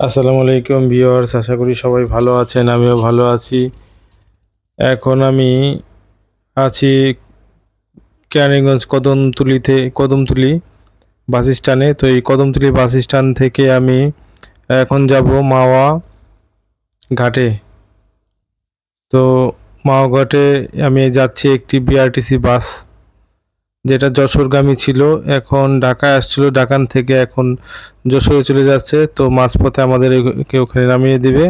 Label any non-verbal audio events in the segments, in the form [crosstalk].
আসসালামু আলাইকুম ভিউয়ার্স, আশা করি সবাই ভালো আছেন, আমিও ভালো আছি। এখন আমি আছি কেরানীগঞ্জ কদমতুলিতে, কদমতলি বাস স্ট্যান্ডে। তো এই কদমতলি বাস স্ট্যান্ড থেকে আমি এখন যাব মাওয়া ঘাটে। তো মাওয়া ঘাটে আমি যাচ্ছি একটি বিআরটিসি বাস যেটা যশোরগামী ছিল, এখন ঢাকায় আসছিল, ঢাকান থেকে এখন যশোরে চলে যাচ্ছে, তো মাঝপথে আমাদের কেউ ওখানে নামিয়ে দিবে।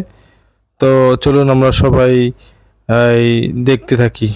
তো চলুন আমরা সবাই দেখতে থাকি।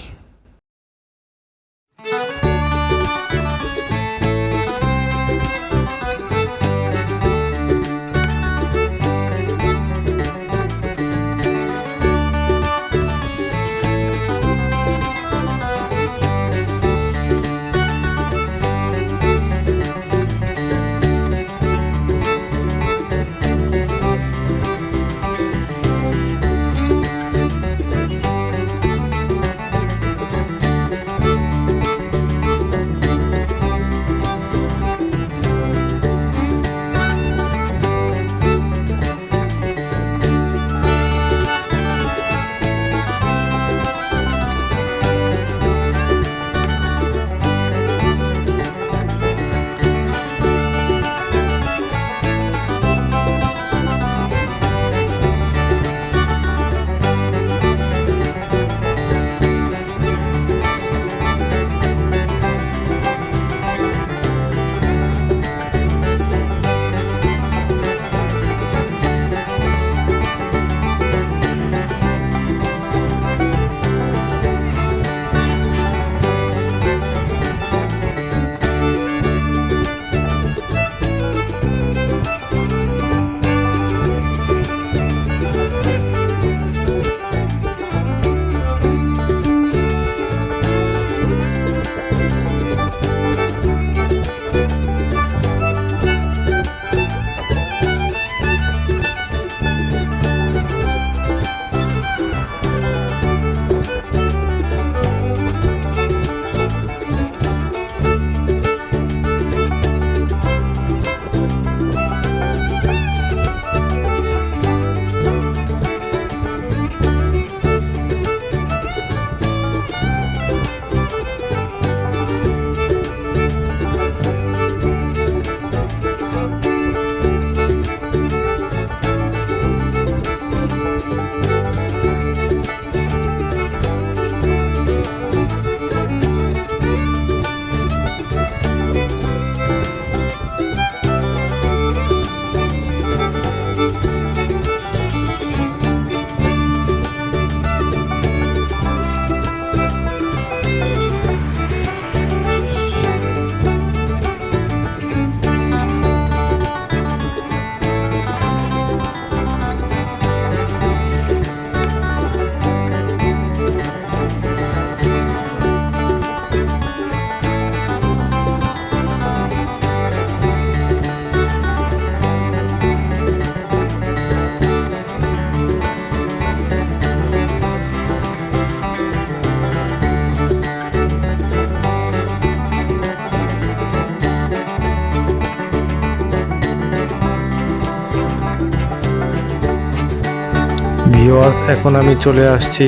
ভিওয়ার্স এখন আমি চলে আসছি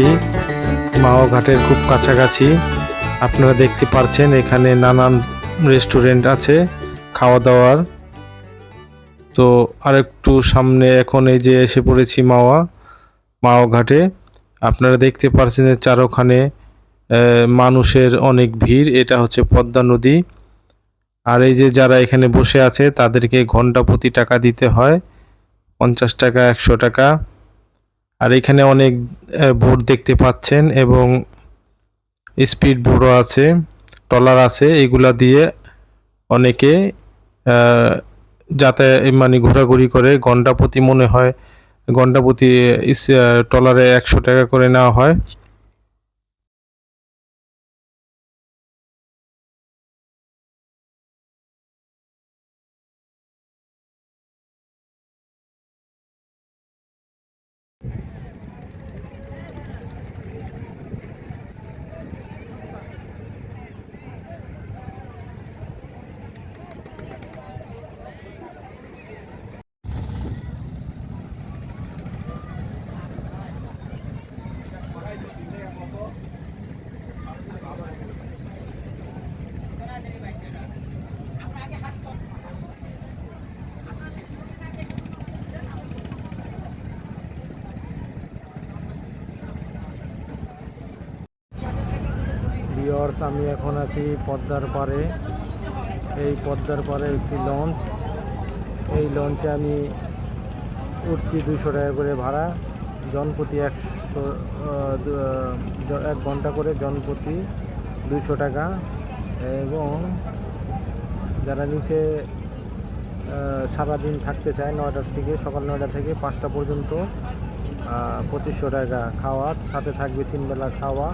মাও ঘাটের খুব কাছাকাছি। আপনারা দেখতে পাচ্ছেন এখানে নানান রেস্টুরেন্ট আছে খাওয়া দাওয়ার তো আরেকটু সামনে এখন এই যে এসে পড়েছি মাওয়া মাওয়া ঘাটে। আপনারা দেখতে পাচ্ছেন যে চারোখানে মানুষের অনেক ভিড়, এটা হচ্ছে পদ্মা নদী। আর এই যে যারা এখানে বসে আছে, তাদেরকে ঘণ্টা প্রতি টাকা দিতে হয়, পঞ্চাশ টাকা, একশো টাকা। আর এখানে অনেক বোর্ড দেখতে পাচ্ছেন এবং স্পিড বোর্ডও আছে, ট্রলার আছে, এগুলা দিয়ে অনেকে যাতে মানে ঘোরাঘুরি করে। ঘণ্টা প্রতি মনে হয় ঘণ্টা প্রতি টলারে ট্রলারে একশো টাকা করে নেওয়া হয়। ভিওয়ার্স আমি এখন আছি পদ্মার পাড়ে। এই পদ্মার পারে একটি লঞ্চ এই লঞ্চে আমি উঠছি দুশো টাকা করে ভাড়া, জনপ্রতি একশো এক ঘণ্টা করে জনপ্রতি দুশো টাকা। এবং যারা নিচে সারাদিন থাকতে চায় নয়টা থেকে, সকাল নয়টা থেকে পাঁচটা পর্যন্ত পঁচিশশো টাকা খাওয়া সাথে থাকবে তিনবেলা খাওয়া।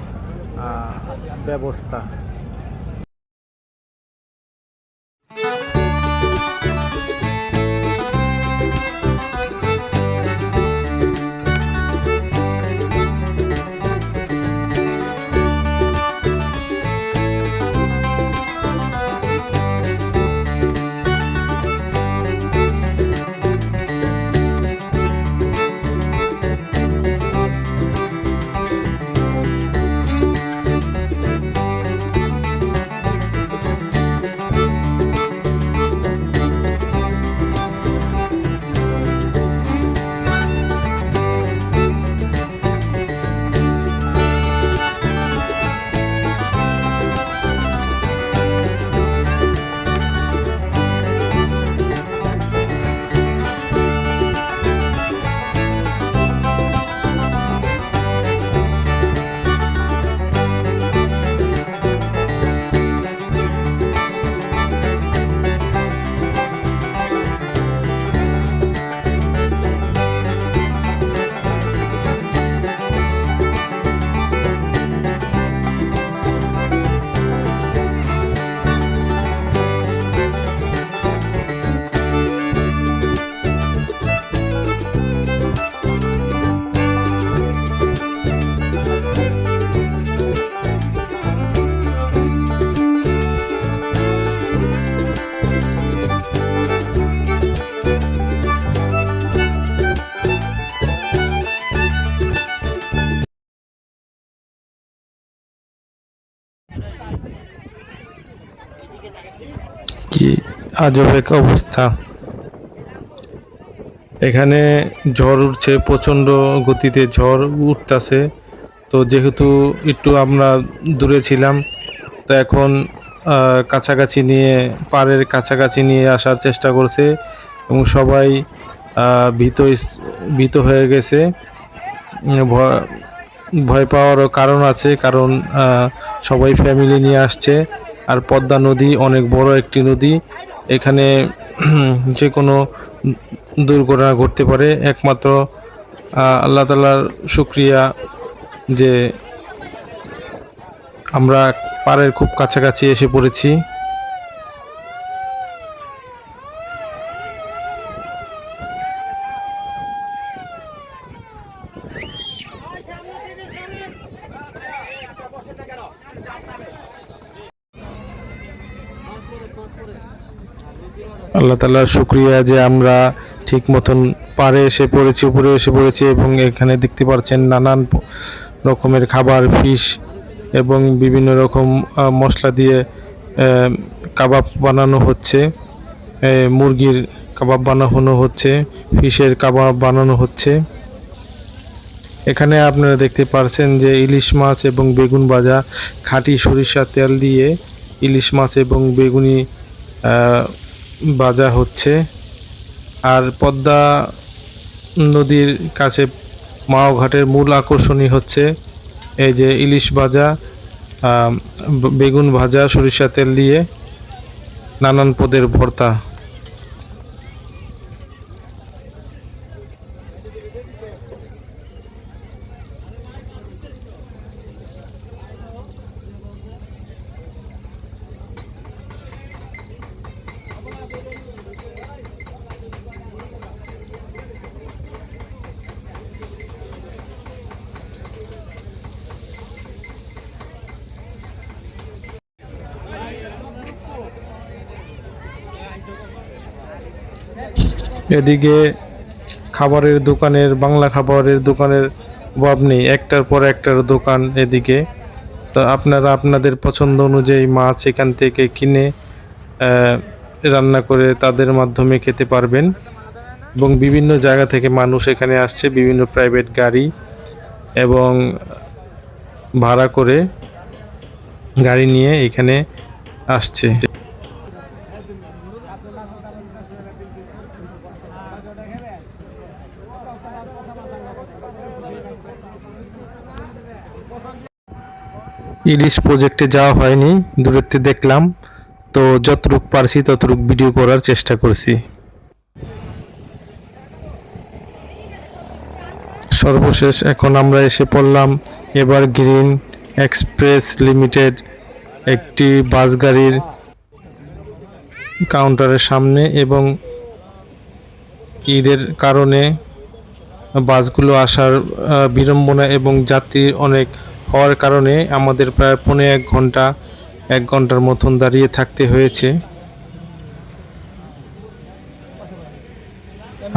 ব্যবস্থা। আজব অবস্থা। এখানে ঝড় উঠছে, প্রচণ্ড গতিতে ঝড় উঠতেছে। তো যেহেতু একটু আমরা দূরে ছিলাম, তো এখন কাছাকাছি নিয়ে, পাড়ের কাছাকাছি নিয়ে আসার চেষ্টা করছে এবং সবাই ভীত ভীত হয়ে গেছে। ভয় ভয় পাওয়ারও কারণ আছে, কারণ সবাই ফ্যামিলি নিয়ে আসছে। আর পদ্মা নদী অনেক বড় একটি নদী। এখানে [clears throat] যে কোনো দুর্ঘটনা ঘটতে পারে। একমাত্র আল্লাহ তালার শুক্রিয়া যে আমরা পাড়ের খুব কাছাকাছি এসে পড়েছি। আল্লাহ তালার শুক্রিয়া যে আমরা ঠিক মতন পাড়ে এসে পড়েছি, উপরে এসে পড়েছি এবং এখানে দেখতে পাচ্ছেন নানান রকমের খাবার ফিশ এবং বিভিন্ন রকম মশলা দিয়ে কাবাব বানানো হচ্ছে মুরগির কাবাব বানানো হচ্ছে, ফিশের কাবাব বানানো হচ্ছে। এখানে আপনারা দেখতে পারছেন যে ইলিশ মাছ এবং বেগুন ভাজা, খাঁটি সরিষা তেল দিয়ে ইলিশ মাছ এবং বেগুনি ভাজা হচ্ছে। আর পদ্মা নদীর কাছে মাওঘাটের মূল আকর্ষণই হচ্ছে এই যে ইলিশ ভাজা বেগুন ভাজা, সরিষা তেল দিয়ে নানান পদের ভর্তা। এদিকে খাবারের দোকানের, বাংলা খাবারের দোকানের অভাব নেই। একটার পর একটার দোকান এদিকে। তো আপনারা আপনাদের পছন্দ অনুযায়ী মাছ এখান থেকে কিনে রান্না করে তাদের মাধ্যমে খেতে পারবেন। এবং বিভিন্ন জায়গা থেকে মানুষ এখানে আসছে, বিভিন্ন প্রাইভেট গাড়ি এবং ভাড়া করে গাড়ি নিয়ে এখানে আসছে। ইলিশ প্রজেক্টে যাওয়া হয়নি দূরেতে দেখলাম। তো যতটুক পারছি ততটুক ভিডিও করার চেষ্টা করছি। সর্বশেষ এখন আমরা এসে পড়লাম এবার গ্রিন এক্সপ্রেস লিমিটেড একটি বাস গাড়ির কাউন্টারের সামনে এবং ঈদের কারণে বাসগুলো আসার বিড়ম্বনা এবং যাত্রী অনেক হওয়ার কারণে আমাদের প্রায় পৌনে এক ঘণ্টা, এক ঘণ্টার মতন দাঁড়িয়ে থাকতে হয়েছে।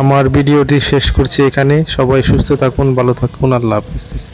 আমার ভিডিওটি শেষ করছি এখানে। সবাই সুস্থ থাকুন, ভালো থাকুন, আল্লাহ হাফিজ।